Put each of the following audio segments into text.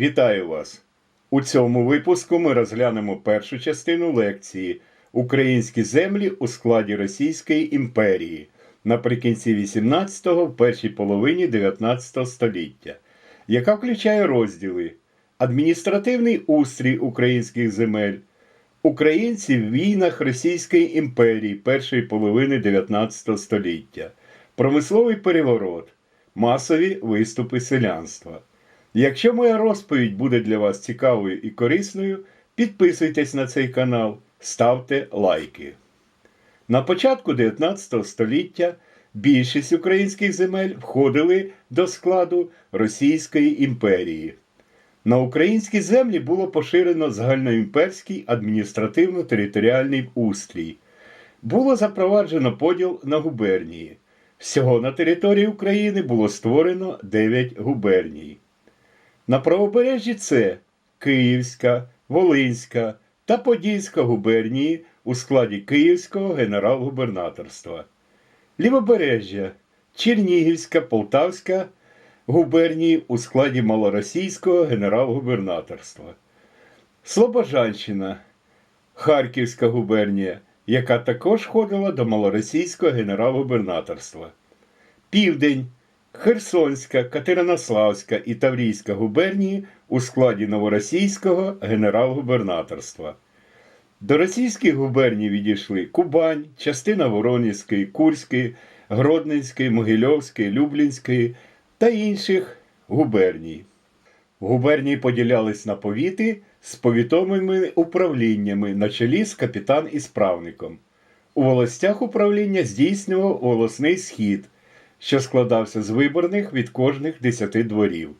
Вітаю вас! У цьому випуску ми розглянемо першу частину лекції Українські землі у складі Російської імперії наприкінці 18-го, в першій половині 19 століття, яка включає розділи Адміністративний устрій українських земель, Українці в війнах Російської імперії першої половини 19 століття, промисловий переворот, масові виступи селянства. Якщо моя розповідь буде для вас цікавою і корисною, підписуйтесь на цей канал, ставте лайки. На початку 19 століття більшість українських земель входили до складу Російської імперії. На українські землі було поширено загальноімперський адміністративно-територіальний устрій. Було запроваджено поділ на губернії. Всього на території України було створено 9 губерній. На правобережжі це Київська, Волинська та Подільська губернії у складі Київського генерал-губернаторства. Лівобережжя Чернігівська, Полтавська губернії у складі Малоросійського генерал-губернаторства. Слобожанщина Харківська губернія, яка також входила до Малоросійського генерал-губернаторства. Південь Херсонська, Катеринославська і Таврійська губернії у складі Новоросійського генерал-губернаторства. До російських губерній відійшли Кубань, частина Воронізької, Курської, Гродненської, Могильовської, Люблінської та інших губерній. Губернії поділялись на повіти з повітовими управліннями на чолі з капітан і справником. У волостях управління здійснював волосний схід, що складався з виборних від кожних десяти дворів.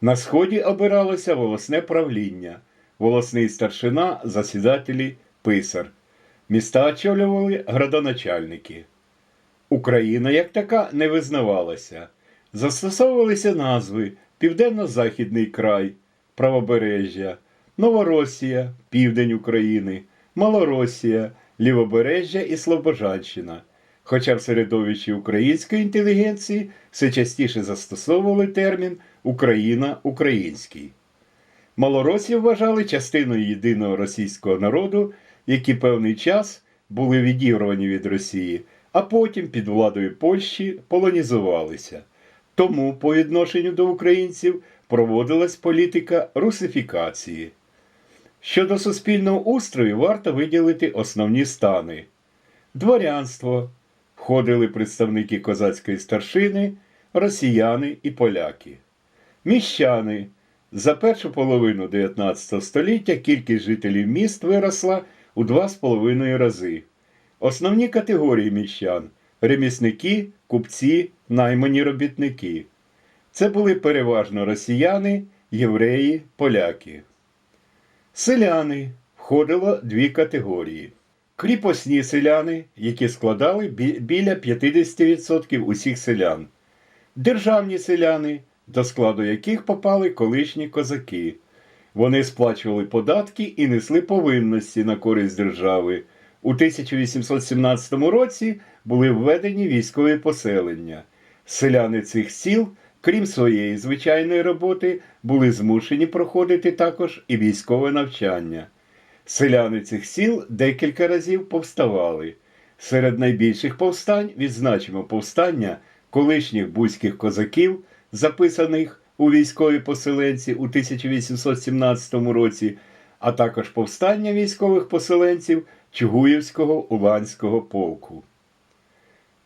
На сході обиралося волосне правління, волосний старшина, засідателі, писар. Міста очолювали градоначальники. Україна як така не визнавалася. Застосовувалися назви Південно-Західний край, Правобережжя, Новоросія, Південь України, Малоросія, Лівобережжя і Слобожанщина. Хоча в середовищі української інтелігенції все частіше застосовували термін Україна український. Малоросів вважали частиною єдиного російського народу, які певний час були відірвані від Росії, а потім під владою Польщі полонізувалися. Тому по відношенню до українців проводилась політика русифікації. Щодо суспільного устрою варто виділити основні стани. Дворянство входили представники козацької старшини, росіяни і поляки. Міщани за першу половину 19 століття кількість жителів міст виросла у 2,5 рази. Основні категорії міщан ремісники, купці, наймані робітники. Це були переважно росіяни, євреї, поляки. Селяни входило дві категорії. Кріпосні селяни, які складали біля 50% усіх селян. Державні селяни, до складу яких попали колишні козаки. Вони сплачували податки і несли повинності на користь держави. У 1817 році були введені військові поселення. Селяни цих сіл, крім своєї звичайної роботи, були змушені проходити також і військове навчання. Селяни цих сіл декілька разів повставали. Серед найбільших повстань відзначимо повстання колишніх бузьких козаків, записаних у військові поселенці у 1817 році, а також повстання військових поселенців Чугуївського Уланського полку.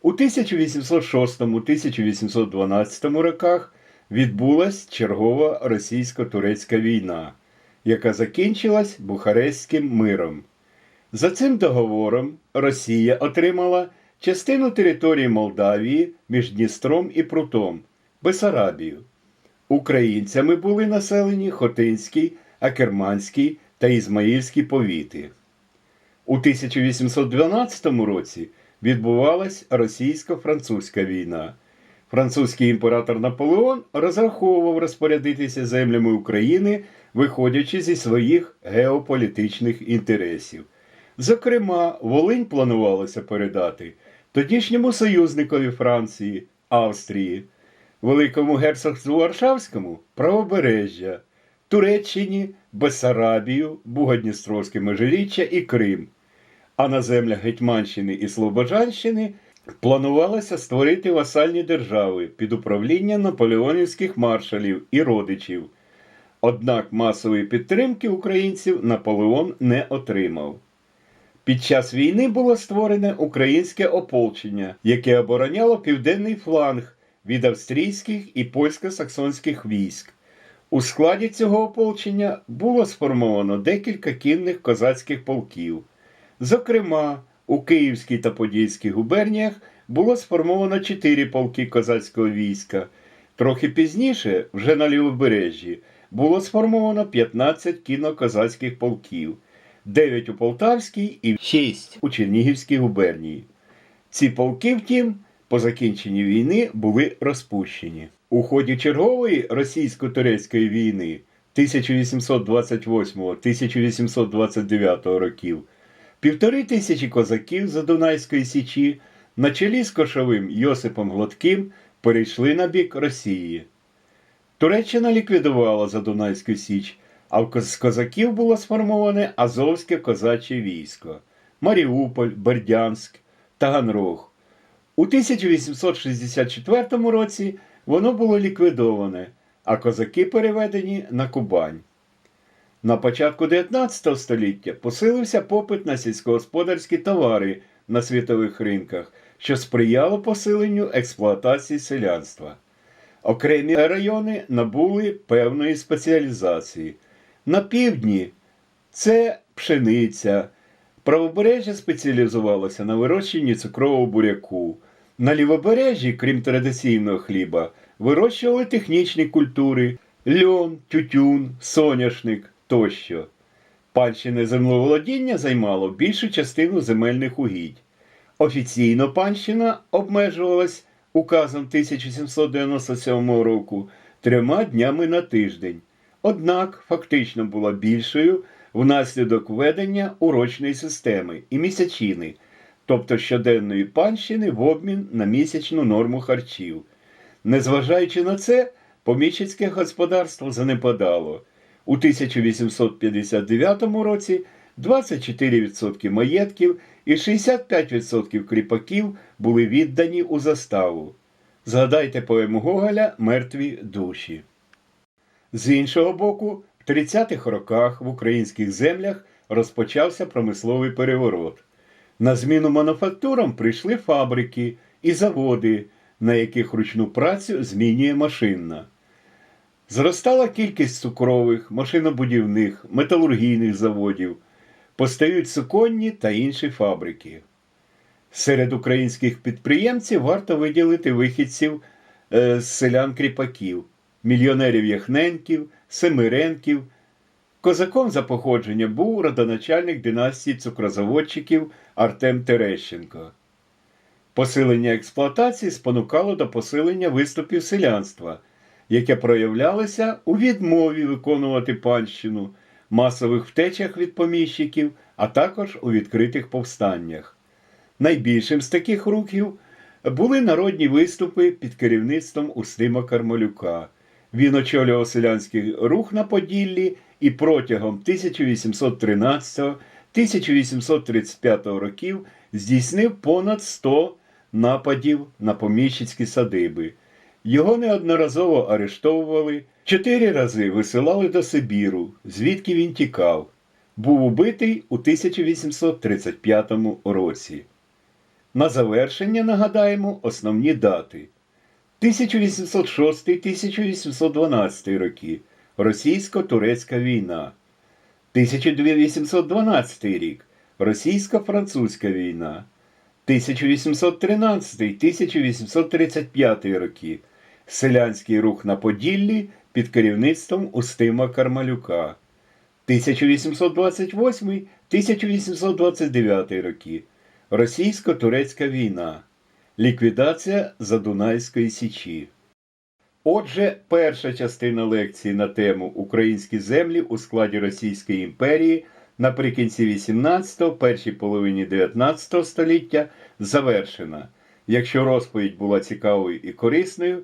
У 1806-1812 роках відбулась чергова російсько-турецька війна, яка закінчилась Бухарестським миром. За цим договором Росія отримала частину території Молдавії між Дністром і Прутом, Бесарабію. Українцями були населені Хотинський, Акерманський та Ізмаїльський повіти. У 1812 році відбувалась російсько-французька війна. Французький імператор Наполеон розраховував розпорядитися землями України, виходячи зі своїх геополітичних інтересів. Зокрема, Волинь планувалося передати тодішньому союзникові Франції, Австрії, Великому герцогству Варшавському правобережжя, Туреччині, Бессарабію, Бугодністровське межиріччя і Крим. А на землях Гетьманщини і Слобожанщини планувалося створити васальні держави під управлінням наполеонівських маршалів і родичів. Однак масової підтримки українців Наполеон не отримав. Під час війни було створене українське ополчення, яке обороняло південний фланг від австрійських і польсько-саксонських військ. У складі цього ополчення було сформовано декілька кінних козацьких полків. Зокрема, у Київській та Подільській губерніях було сформовано чотири полки козацького війська. Трохи пізніше, вже на лівобережжі, було сформовано 15 кінно-козацьких полків, 9 у Полтавській і 6 у Чернігівській губернії. Ці полки, втім, по закінченні війни були розпущені. У ході чергової російсько-турецької війни 1828-1829 років півтори тисячі козаків з Дунайської січі на чолі з кошовим Йосипом Гладким перейшли на бік Росії. Туреччина ліквідувала Задунайську Січ, а з козаків було сформоване Азовське козаче військо, Маріуполь, Бердянськ, Таганрог. У 1864 році воно було ліквідоване, а козаки переведені на Кубань. На початку 19 століття посилився попит на сільськогосподарські товари на світових ринках, що сприяло посиленню експлуатації селянства. Окремі райони набули певної спеціалізації. На півдні це пшениця. Правобережжя спеціалізувалося на вирощенні цукрового буряку. На лівобережжі, крім традиційного хліба, вирощували технічні культури льон, тютюн, соняшник тощо. Панщине землеволодіння займало більшу частину земельних угідь. Офіційно панщина обмежувалась указом 1797 року трьома днями на тиждень, однак фактично була більшою внаслідок введення урочної системи і місячини, тобто щоденної панщини в обмін на місячну норму харчів. Незважаючи на це, поміщицьке господарство занепадало. У 1859 році 24% маєтків і 65% кріпаків були віддані у заставу. Згадайте поему Гоголя Мертві душі. З іншого боку, в 30-х роках в українських землях розпочався промисловий переворот. На зміну мануфактурам прийшли фабрики і заводи, на яких ручну працю змінює машинна. Зростала кількість цукрових, машинобудівних, металургійних заводів, постають суконні та інші фабрики. Серед українських підприємців варто виділити вихідців е, з селян кріпаків, мільйонерів Яхненків, Семиренків. Козаком за походженням був родоначальник династії цукрозаводчиків Артем Терещенко. Посилення експлуатації спонукало до посилення виступів селянства, яке проявлялося у відмові виконувати панщину, масових втечах від поміщиків, а також у відкритих повстаннях. Найбільшим з таких рухів були народні виступи під керівництвом Устима Кармалюка. Він очолював селянський рух на Поділлі і протягом 1813-1835 років здійснив понад 100 нападів на поміщицькі садиби. Його неодноразово арештовували, чотири рази висилали до Сибіру, звідки він тікав. Був убитий у 1835 році. На завершення нагадаємо основні дати. 1806-1812 роки Російсько-турецька війна. 1812 рік Російсько-французька війна. 1813-1835 роки Селянський рух на Поділлі під керівництвом Устима Кармалюка. 1828-1829 роки Російсько-турецька війна. Ліквідація Задунайської Січі. Отже, перша частина лекції на тему Українські землі у складі Російської імперії наприкінці 18-го, першій половині 19 століття завершена. Якщо розповідь була цікавою і корисною,